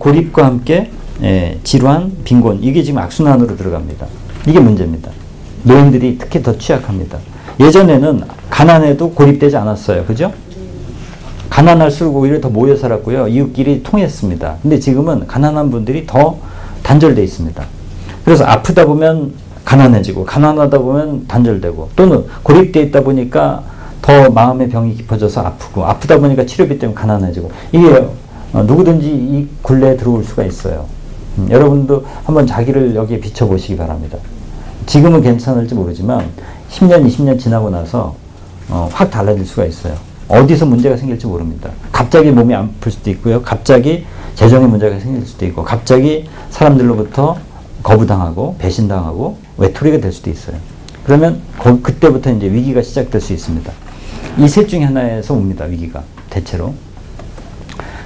고립과 함께 예, 질환, 빈곤 이게 지금 악순환으로 들어갑니다. 이게 문제입니다. 노인들이 특히 더 취약합니다. 예전에는 가난해도 고립되지 않았어요. 그죠? 가난할수록 오히려 더 모여 살았고요. 이웃끼리 통했습니다. 근데 지금은 가난한 분들이 더 단절돼 있습니다. 그래서 아프다 보면 가난해지고 가난하다 보면 단절되고 또는 고립돼 있다 보니까 더 마음의 병이 깊어져서 아프고 아프다 보니까 치료비 때문에 가난해지고 이게 어, 누구든지 이 굴레에 들어올 수가 있어요. 음, 여러분도 한번 자기를 여기에 비춰보시기 바랍니다. 지금은 괜찮을지 모르지만 10년, 20년 지나고 나서 어, 확 달라질 수가 있어요. 어디서 문제가 생길지 모릅니다. 갑자기 몸이 아플 수도 있고요. 갑자기 재정에 문제가 생길 수도 있고, 갑자기 사람들로부터 거부당하고, 배신당하고, 외톨이가 될 수도 있어요. 그러면 거, 그때부터 이제 위기가 시작될 수 있습니다. 이 셋 중에 하나에서 옵니다. 위기가 대체로.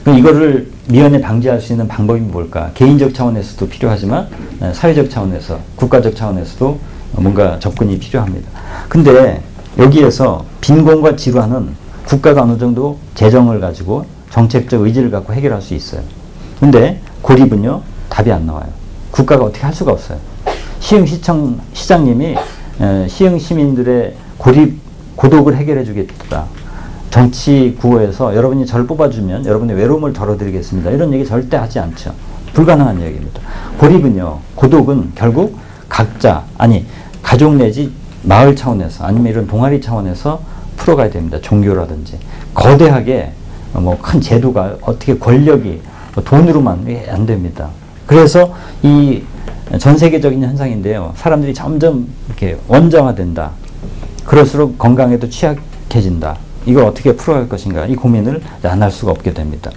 이거를 미연에 방지할 수 있는 방법이 뭘까? 개인적 차원에서도 필요하지만 어, 사회적 차원에서, 국가적 차원에서도 뭔가 접근이 필요합니다. 근데 여기에서 빈곤과 질환은 국가가 어느 정도 재정을 가지고 정책적 의지를 갖고 해결할 수 있어요. 근데 고립은요, 답이 안 나와요. 국가가 어떻게 할 수가 없어요. 시흥 시청, 시장님이 시흥 시민들의 고립, 고독을 해결해 주겠다. 정치 구호에서 여러분이 저를 뽑아주면 여러분의 외로움을 덜어드리겠습니다. 이런 얘기 절대 하지 않죠. 불가능한 얘기입니다. 고립은요, 고독은 결국 각자, 아니, 가족 내지 마을 차원에서 아니면 이런 동아리 차원에서 풀어가야 됩니다. 종교라든지. 거대하게 뭐 큰 제도가 어떻게 권력이 뭐 돈으로만 안 됩니다. 그래서 이 전 세계적인 현상인데요. 사람들이 점점 이렇게 원정화된다. 그럴수록 건강에도 취약해진다. 이걸 어떻게 풀어갈 것인가 이 고민을 안 할 수가 없게 됩니다.